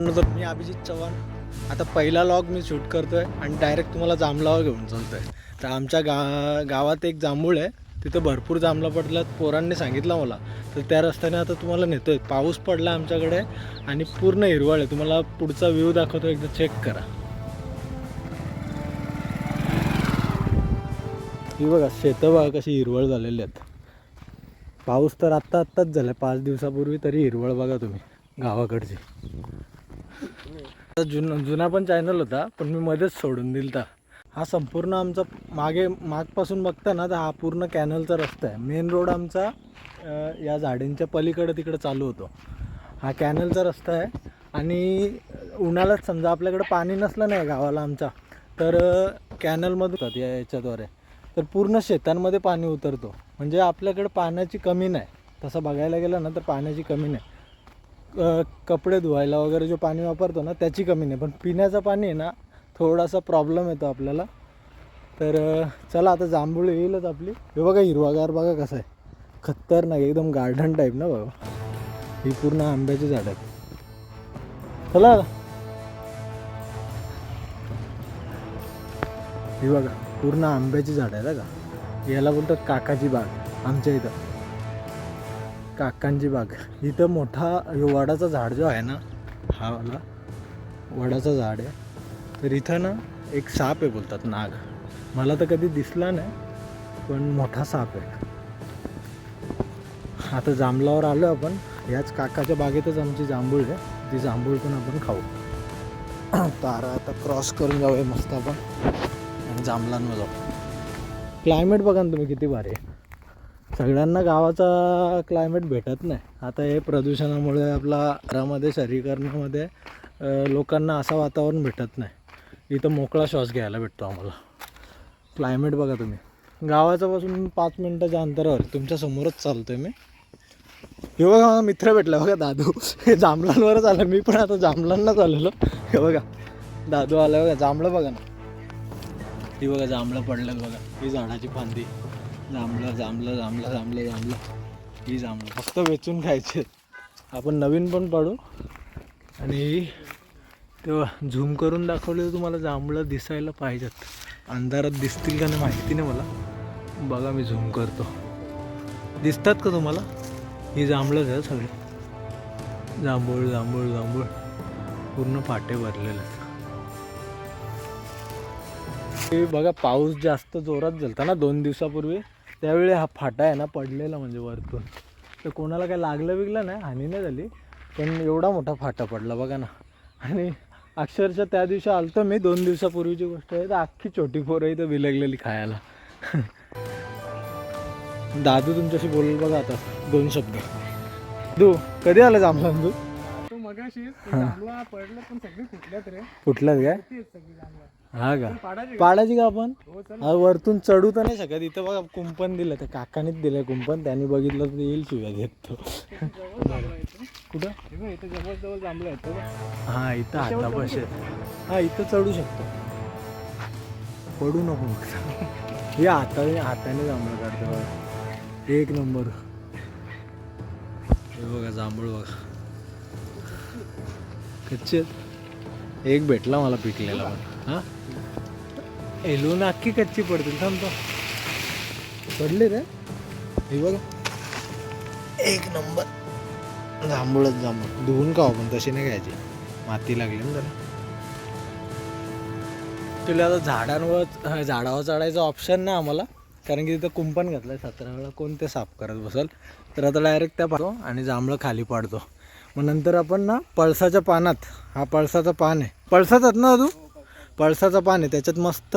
मी अभिजित चव्हाण. आता पहिला लॉग मी शूट करतोय आणि डायरेक्ट तुम्हाला जांभळावर घेऊन चालतोय. तर आमच्या गा गावात एक जांभूळ आहे तिथं भरपूर जांभळा पडल्यात पोरांनी सांगितलं मला. तर त्या रस्त्याने आता तुम्हाला नेतोय. पाऊस पडला आमच्याकडे आणि पूर्ण हिरवळ आहे. तुम्हाला पुढचा व्ह्यू दाखवतो एकदा चेक करा. ही बघा शेतं बघा कशी हिरवळ झालेली आहेत. पाऊस तर आत्ता आत्ताच झाला पाच दिवसापूर्वी तरी हिरवळ बघा तुम्ही गावाकडची. जुना जुना पण चॅनल होता पण मी मध्येच सोडून दिलता. हा संपूर्ण आमचा मागे मागपासून बघता ना तर हा पूर्ण कॅनलचा रस्ता आहे. मेन रोड आमचा या झाडींच्या पलीकडे तिकडे चालू होतो. हा कॅनलचा रस्ता आहे आणि उन्हाळ्यात समजा आपल्याकडे पाणी नसलं नाही गावाला आमच्या तर कॅनलमधून होतात या याच्याद्वारे. तर पूर्ण शेतांमध्ये पाणी उतरतो. म्हणजे आपल्याकडे पाण्याची कमी नाही. तसं बघायला गेलं ना तर पाण्याची कमी नाही. कपडे धुवायला वगैरे जो पाणी वापरतो ना त्याची कमी नाही. पण पिण्याचं पाणी आहे ना थोडासा प्रॉब्लेम येतो आपल्याला. तर चला आता जांभूळ येईलच आपली. हे बघा हिरवागार बघा कसं आहे. खतरनाक एकदम गार्डन टाईप ना बाबा. ही पूर्ण आंब्याची झाड आहेत. चला. ही बघा पूर्ण आंब्याची झाड आहे का याला बोलतात काकाची बाग आमच्या इथं. काकांची बाग. इथं मोठा वडाचा झाड जो आहे ना हा वाला वडाचं झाड आहे. तर इथं ना एक साप आहे बोलतात नाग. मला तर कधी दिसला नाही पण मोठा साप आहे. आता जांभळावर आलो आपण. याच काकाच्या बागेतच आमची जांभूळ आहे. ती जांभूळ पण आपण खाऊ. तारा आता क्रॉस करून जाऊया मस्त आपण. आणि जांभळांवर जाऊ. क्लायमेट बघा ना तुम्ही किती भारी आहे. सगळ्यांना गावाचा क्लायमेट भेटत नाही. आता हे प्रदूषणामुळे आपला घरामध्ये शहरीकरणामध्ये लोकांना असं वातावरण भेटत नाही. इथं मोकळा श्वास घ्यायला भेटतो आम्हाला. क्लायमेट बघा तुम्ही. गावाच्यापासून पाच मिनटाच्या अंतरावर तुमच्या समोरच आहे मी. हे बघा माझा मित्र भेटला बघा दादू. हे जांभळांवरच आलं. मी पण आता जांभळांनाच आलेलो. हे बघा दादू आला बघा जांभळं बघा ना. ही बघा जांभळं पडलं बघा ही झाडाची फांदी. जांभळं जांभळं जांभळं जांभळं जांभळं. ही जांभळं. फक्त वेचून खायचे आपण नवीन पण पाडू. आणि तेव्हा झूम करून दाखवले तुम्हाला जांभळं दिसायला पाहिजेत. अंधारात दिसतील का नाही माहिती नाही मला. बघा मी झूम करतो. दिसतात का तुम्हाला? ही जांभळंच आहे सगळी. जांभूळ जांभूळ जांभूळ. पूर्ण फाटे भरलेले आहेत. ते बघा पाऊस जास्त जोरात झाला ना दोन दिवसापूर्वी. त्यावेळी हा फाटा आहे ना पडलेला म्हणजे वरतून. तर कोणाला काय लागलं बिगलं नाही हानी नाही झाली. पण एवढा मोठा फाटा पडला बघा ना. आणि अक्षरशः त्या दिवशी आलतो मी दोन दिवसापूर्वीची गोष्ट आहे. तर अख्खी छोटी पोरं इथं विलगलेली खायला. दादू तुमच्याशी बोलेल बघा आता दोन शब्द. दू कधी आलं जांभळा तू तो मगाशी जांभळा पडलं पण सगळी फुटल्यात रे. कुठलाच काय? तेच सगळी जांभळा. हा का? पाडायची पाडायची का आपण? हो चल. हा वरतून चढू तर नाही शकत. इथं बघा कुंपण दिलं त्या काकानीच दिलं कुंपण. त्यांनी बघितलं तर येईल शिव्या घेत तो. जवळ जांभळा येतो कुठं? हे बघ, इथं जवळ जवळ जांभळा येतो. हा इथं हातापाशी हा इथं चढू शकतो. पडू नको हे हाताने हाताने जांभळं काढतो बघा. एक नंबर. हे बघा जांभूळ बघा. कच्चे आहेत. एक भेटला मला पिकलेला पण. हा? एलून अख्खी कच्ची पडतील थांबतो पडले रे. हे बघा. एक नंबर. जांभूळच जांभूळ. धुवून का आपण तशी नाही घ्यायची माती लागली ना त्याला तुला आता झाडांवर झाडावर चढायचा ऑप्शन नाही आम्हाला. कारण की तिथं कुंपण घातलं आहे सतरा वेळा कोण ते साफ करत बसल. तर आता डायरेक्ट त्या पाडतो आणि जांभळं खाली पाडतो. मग नंतर आपण ना पळसाच्या पानात हा पळसाचं पान आहे. पळसाचाच ना तू पळसाचं पान आहे. त्याच्यात मस्त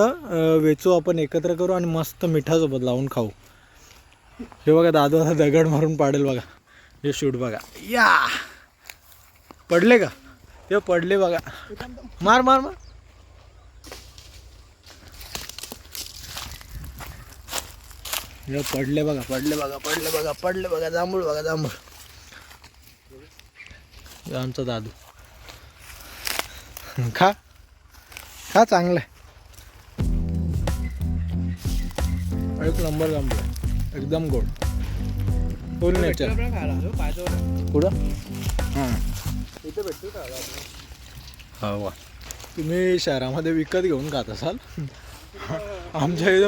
वेचू आपण एकत्र करू आणि मस्त मिठासोबत लावून खाऊ. हे बघा दादू असा दगड मारून पाडेल बघा. हे शूट बघा. या! पडले का? ते पडले बघा. मार मार मार. पडले बघा पडले बघा पडले बघा पडले बघा जांभूळ बघा जांभूळ. आमचा दादू. खा. खा चांगलं. आहे एक नंबर आहे. एकदम गोड. फुल नेचर खायला हो, हां हा वा. तुम्ही शहरामध्ये विकत घेऊन खात असाल? आमच्या इथं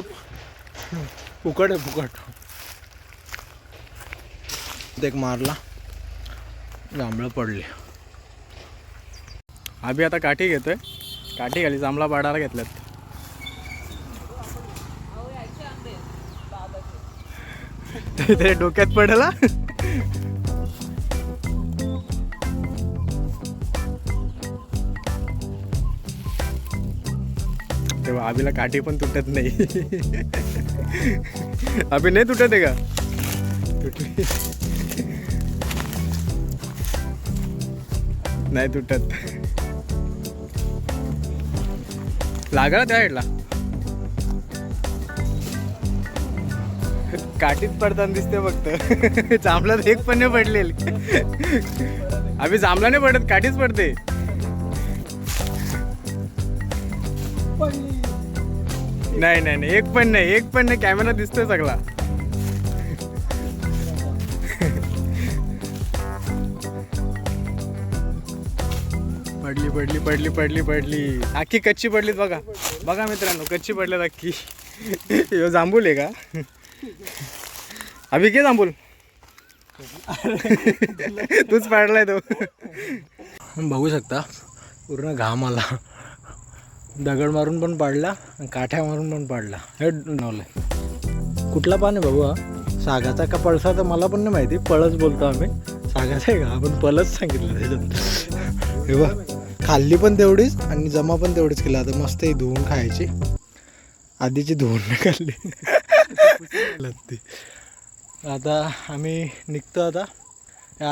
फुकट आहे फुकट. एक मारला. जांभळं पडले. आभी आता काठी घेतोय. काठी घाली जांभळा पाडायला घेतल्यात. ते डोक्यात पडला. तेव्हा आबीला काठी पण तुटत नाही. आबी नाही तुटत आहे का? तुटली. नाही तुटत. लागला त्या साईडला काठीत पडताना दिसते फक्त. जांभळात एक पण नाही पडलेली. आम्ही जांभळा नाही पडत काठीच पडते. नाही नाही नाही. एक पण नाही एक पण नाही. कॅमेरा दिसतोय सगळा. पडली पडली पडली पडली पडली. अख्खी कच्ची पडलीत बघा. बघा मित्रांनो कच्ची पडल्यात अख्खी यो जांभूल आहे का? अभि घे जांभूल. तूच पाडलाय तो. बघू शकता पूर्ण घाम आला. दगड मारून पण पाडला काठ्या मारून पण पाडला. हे नवलंय. कुठला पान आहे बाबू हा? सागाचा का पळसा तर मला पण नाही माहिती पळस बोलतो आम्ही. सागाचा आहे का? आपण पळस सांगितलं त्याच्यात. हे बघ. खाल्ली पण तेवढीच आणि जमा पण तेवढीच केला. आता मस्त ही धुवून खायची. आधीची धुवून नाही खाल्ली. लागते आता आम्ही निघतो आता.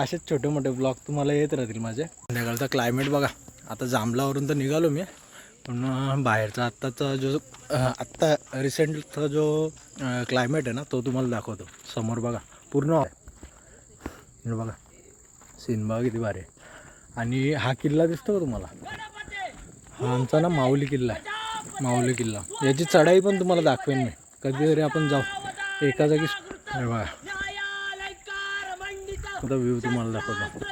असेच छोटे मोठे ब्लॉग तुम्हाला येत राहतील माझे. संध्याकाळचा क्लायमेट बघा. आता जांभलावरून तर निघालो मी. पण बाहेरचा आत्ताचा जो आत्ता रिसेंटचा जो क्लायमेट आहे ना तो तुम्हाला दाखवतो. समोर बघा. पूर्ण. बघा. सीन बघा किती भारी आहे. आणि हा किल्ला दिसतो का तुम्हाला? हा आमचा ना माऊली किल्ला आहे. माऊली किल्ला. याची चढाई पण तुम्हाला दाखवेन मी. कधीतरी आपण जाऊ. एका जागी बघा. आता व्ह्यू तुम्हाला दाखवतो.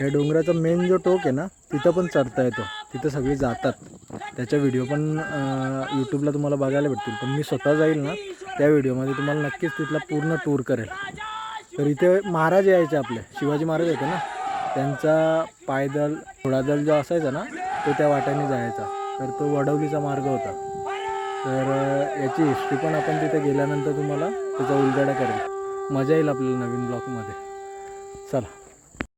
या डोंगराचा मेन जो टोक आहे ना तिथं पण चढता येतो. तिथं सगळी जातात. त्याच्या व्हिडिओ पण यूट्यूबला तुम्हाला बघायला भेटतील. पण मी स्वतः जाईल ना त्या व्हिडिओमध्ये तुम्हाला नक्कीच तिथला पूर्ण टूर करेल. तर इथे महाराज यायचे आपले. शिवाजी महाराज होते ना. त्यांचा पायदल घोडादल जो असायचा ना तो त्या वाट्याने जायचा. तर तो वडवलीचा मार्ग होता. तर याची हिस्ट्री पण आपण तिथे गेल्यानंतर तुम्हाला त्याचा उलगडा करेल मजा येईल आपल्याला नवीन ब्लॉकमध्ये चला.